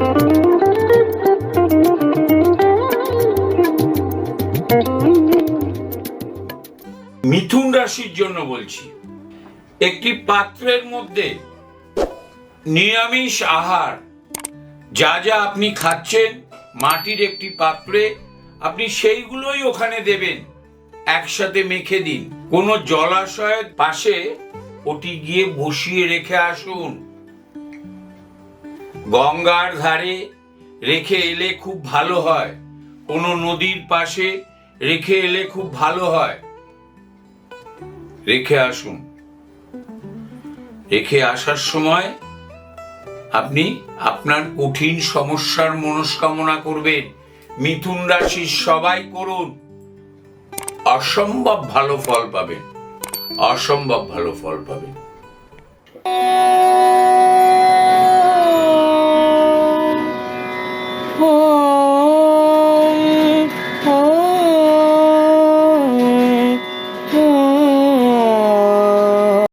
মিথুন রাশির জন্য বলছি, একটি পাত্রের মধ্যে নিরামিষ আহার, যা যা আপনি খাচ্ছেন, মাটির একটি পাত্রে, আপনি সেইগুলোই ওখানে দেবেন, একসাথে মেখে দিন। কোনো জলাশয়ের পাশে ওটি গিয়ে বসিয়ে রেখে আসুন। গঙ্গার ধারে রেখে এলে খুব ভালো হয়। কোনো নদীর পাশে রেখে এলে খুব ভালো হয়। রেখে আসুন। রেখে আসার সময় আপনি আপনার কঠিন সমস্যার মনস্কামনা করবেন। মিথুন রাশির সবাই করুন। অসম্ভব ভালো ফল পাবেন। অসম্ভব ভালো ফল পাবেন।